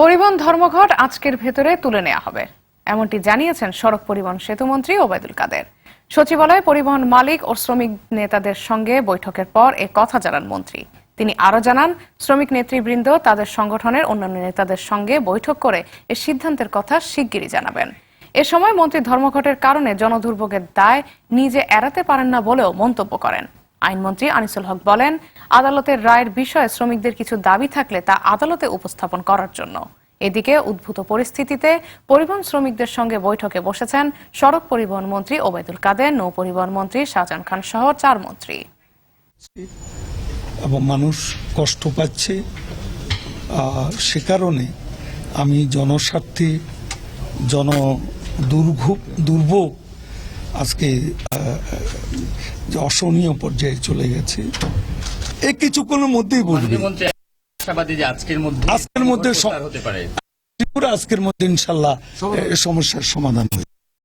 পরিবহন ধর্মঘট আজকের ভেতরে তুলে নেওয়া হবে। এমনটি জানিয়েছেন সড়ক পরিবহন সেতুমন্ত্রী ওবায়দুল কাদের। সচিবালয়ে পরিবহন মালিক ও শ্রমিক নেতাদের সঙ্গে বৈঠকের পর এ কথা জানান মন্ত্রী। তিনি আরও জানান, শ্রমিক নেতৃবৃন্দ তাদের সংগঠনের অন্যান্য নেতাদের সঙ্গে বৈঠক করে এ সিদ্ধান্তের কথা শিগগিরই জানাবেন। এ সময় মন্ত্রী ধর্মঘটের কারণে জনদুর্ভোগের দায় নিজে এড়াতে পারেন না বলেও মন্তব্য করেন। আইনমন্ত্রী আনিসুল হক বলেন, আদালতের রায়ের বিষয়ে শ্রমিকদের কিছু দাবি থাকলে তা আদালতে উপস্থাপন করার জন্য। এদিকে উদ্ভূত পরিস্থিতিতে পরিবহন শ্রমিকদের সঙ্গে বৈঠকে বসেছেন সড়ক পরিবহন মন্ত্রী ওবায়দুল কাদের, নৌ পরিবহন মন্ত্রী শাহজাহান খান সহ চার মন্ত্রী। এবং মানুষ কষ্ট পাচ্ছে সে কারণে আমি জনস্বার্থে, জন দুর্ভোগ দুর্ভোগ আজকে আহ, যে অসহনীয় পর্যায়ে চলে গেছে এ কিছুক্ষণের মধ্যেই যে আজকের মধ্যে আজকের মধ্যে হতে পারে। ত্রিপুরা আজকের মধ্যে ইনশাল্লাহ এ, সমস্যার সমাধান হবে